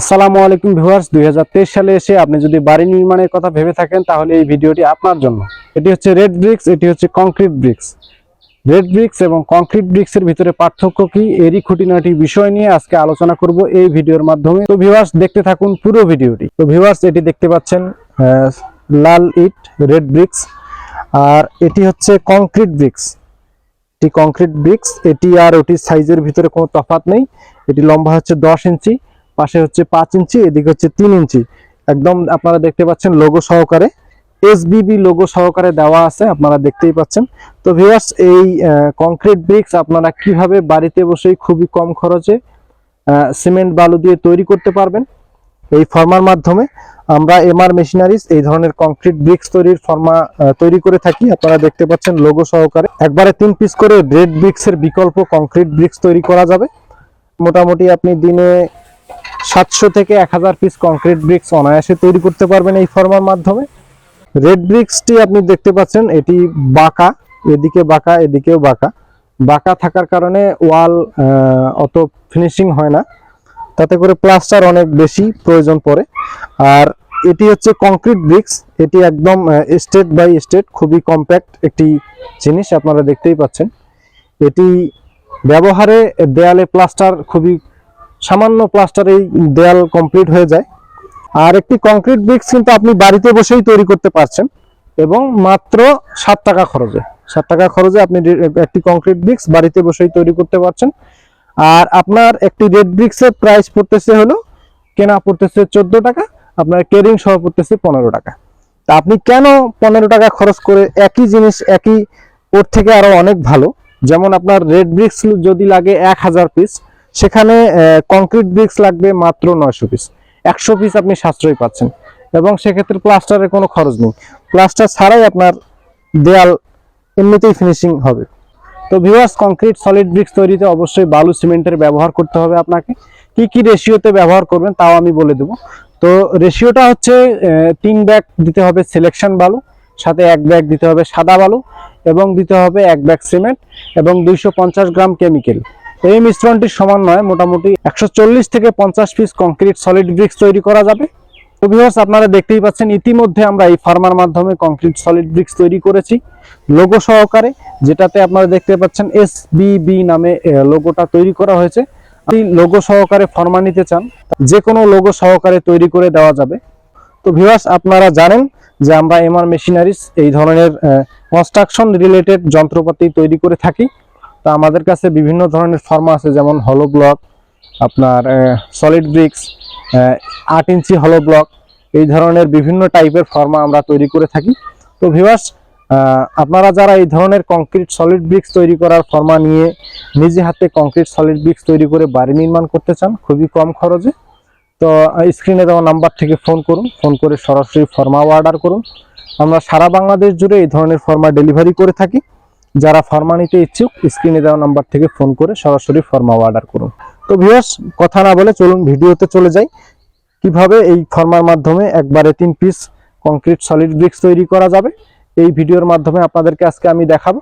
আসসালামু আলাইকুম ভিউয়ার্স, দুই সালে এসে আপনি যদি বাড়ি নির্মাণের কথা ভেবে থাকেন, তাহলে এই ভিডিওটি আপনার জন্য। এটি হচ্ছে রেড ব্রিক্স, এটি হচ্ছে কংক্রিট ব্রিক্স। রেড ব্রিক্স এবং কংক্রিট ব্রিক্সের ভিতরে পার্থক্য কি, এরই খুঁটিনাটি বিষয় নিয়ে আজকে আলোচনা করব এই ভিডিওর মাধ্যমে। তো ভিউয়ার্স, দেখতে থাকুন পুরো ভিডিওটি। তো ভিউয়ার্স, এটি দেখতে পাচ্ছেন লাল ইট, রেড ব্রিক্স, আর এটি হচ্ছে কংক্রিট ব্রিক্স। এটি কংক্রিট ব্রিক্স, এটি আর ওটির সাইজের ভিতরে কোনো তফাৎ নেই। এটি লম্বা হচ্ছে দশ ইঞ্চি। পাশে হচ্ছে পাঁচ ইঞ্চি, এদিকে হচ্ছে তিন ইঞ্চি। একদম আপনারা দেখতে পাচ্ছেন লোগো সহকারে। এসবিবি লোগো সহকারে দেওয়া আছে, আপনারা দেখতেই পাচ্ছেন। তো ভিউয়ার্স এই কংক্রিট ব্রিক্স আপনারা কীভাবে বাড়িতে বসেই খুবই কম খরচে সিমেন্ট বালু দিয়ে তৈরি করতে পারবেন এই ফর্মার মাধ্যমে। আমরা এমআর মেশিনারিজ এই ধরনের কংক্রিট ব্রিক্স তৈরির ফর্মা তৈরি করে থাকি। আপনারা দেখতে পাচ্ছেন লোগো সহকারে। একবারে তিন পিস করে রেড ব্রিক্সের বিকল্প কংক্রিট ব্রিক্স তৈরি করা যাবে। মোটামুটি আপনি দিনে সাতশো থেকে এক হাজার পিস কংক্রিট ব্রিক্স অনায়াসে তৈরি করতে পারবেন এই ফর্মার মাধ্যমে। রেড ব্রিক্সটি আপনি দেখতে পাচ্ছেন, এটি বাঁকা, এদিকে বাঁকা, এদিকেও বাঁকা। বাঁকা থাকার কারণে ওয়াল অত ফিনিশিং হয় না। তাতে করে প্লাস্টার অনেক বেশি প্রয়োজন পড়ে। আর এটি হচ্ছে কংক্রিট ব্রিক্স এটি একদম স্টেট বাই স্টেট খুবই কম্প্যাক্ট একটি জিনিস, আপনারা দেখতেই পাচ্ছেন। এটি ব্যবহারে দেয়ালে প্লাস্টার খুবই সামান্য প্লাস্টারেই দেয়াল কমপ্লিট হয়ে যায়। আর একটি কংক্রিট ব্রিক্স কিন্তু আপনি বাড়িতে বসেই তৈরি করতে পারছেন এবং মাত্র সাত টাকা খরচে। সাত টাকা খরচে আপনি একটি কংক্রিট ব্রিক্স বাড়িতে বসেই তৈরি করতে পারছেন। আর আপনার একটি রেড ব্রিক্সের প্রাইস পড়তেছে হলো, কেনা পড়তেছে চোদ্দ টাকা, আপনার কেরিং সহ পড়তেছে পনেরো টাকা। তা আপনি কেন পনেরো টাকা খরচ করে একই জিনিস, একই ওর থেকে আরও অনেক ভালো? যেমন আপনার রেড ব্রিক্স যদি লাগে এক হাজার পিস সেখানে কংক্রিট ব্রিক্স লাগবে মাত্র নয়শো পিস একশো পিস আপনি সাশ্রয় পাচ্ছেন। এবং সেক্ষেত্রে প্লাস্টারের কোনো খরচ নেই। প্লাস্টার ছাড়াই আপনার দেয়াল এমনিতেই ফিনিশিং হবে। তো ভিউয়ার্স কংক্রিট সলিড ব্রিক্স তৈরিতে অবশ্যই বালু সিমেন্টের ব্যবহার করতে হবে আপনাকে। কি কি রেশিওতে ব্যবহার করবেন তাও আমি বলে দেবো। তো রেশিওটা হচ্ছে তিন ব্যাগ দিতে হবে সিলেকশন বালু, সাথে এক ব্যাগ দিতে হবে সাদা বালু, এবং দিতে হবে এক ব্যাগ সিমেন্ট এবং দুইশো পঞ্চাশ গ্রাম কেমিক্যাল এই মিশ্রণটির সমন্বয়ে মোটামুটি একশো চল্লিশ থেকে পঞ্চাশ পিস কংক্রিট সলিড ব্রিক্স তৈরি করা যাবে। তো আপনারা দেখতেই পাচ্ছেন, ইতিমধ্যে আমরা এই ফার্মার মাধ্যমে কংক্রিট সলিড ব্রিক্স তৈরি করেছি। লোগো সহকারে, যেটাতে আপনারা দেখতে পাচ্ছেন এস বি নামে লোগোটা তৈরি করা হয়েছে। আপনি লোগো সহকারে ফর্মা নিতে চান, যে কোনো লোগো সহকারে তৈরি করে দেওয়া যাবে। তো ভিউয়ার্স আপনারা জানেন যে আমরা এমআর মেশিনারিজ এই ধরনের কনস্ট্রাকশন রিলেটেড যন্ত্রপাতি তৈরি করে থাকি। তা আমাদের কাছে বিভিন্ন ধরনের ফর্মা আছে, যেমন হলো ব্লক আপনার সলিড ব্রিক্স আট ইঞ্চি হলো ব্লক এই ধরনের বিভিন্ন টাইপের ফর্মা আমরা তৈরি করে থাকি। তো ভিউয়ার্স আপনারা যারা এই ধরনের কংক্রিট সলিড ব্রিক্স তৈরি করার ফর্মা নিয়ে নিজে হাতে কংক্রিট সলিড ব্রিক্স তৈরি করে বাড়ি নির্মাণ করতে চান, খুবই কম খরচে, তো স্ক্রিনে দেওয়া নাম্বার থেকে ফোন করুন ফোন করে সরাসরি ফর্মা অর্ডার করুন। আমরা সারা বাংলাদেশ জুড়ে এই ধরনের ফর্মা ডেলিভারি করে থাকি। যারা ফর্মা নিতে ইচ্ছুক স্ক্রিনে দেওয়া নাম্বার থেকে ফোন করে সরাসরি ফর্মা অর্ডার করুন। তো ভিউয়ার্স কথা না বলে চলুন ভিডিওতে চলে যাই। কীভাবে এই ফর্মার মাধ্যমে একবারে তিন পিস কংক্রিট সলিড ব্রিক্স তৈরি করা যাবে? এই ভিডিওর মাধ্যমে আপনাদেরকে আজকে আমি দেখাবো।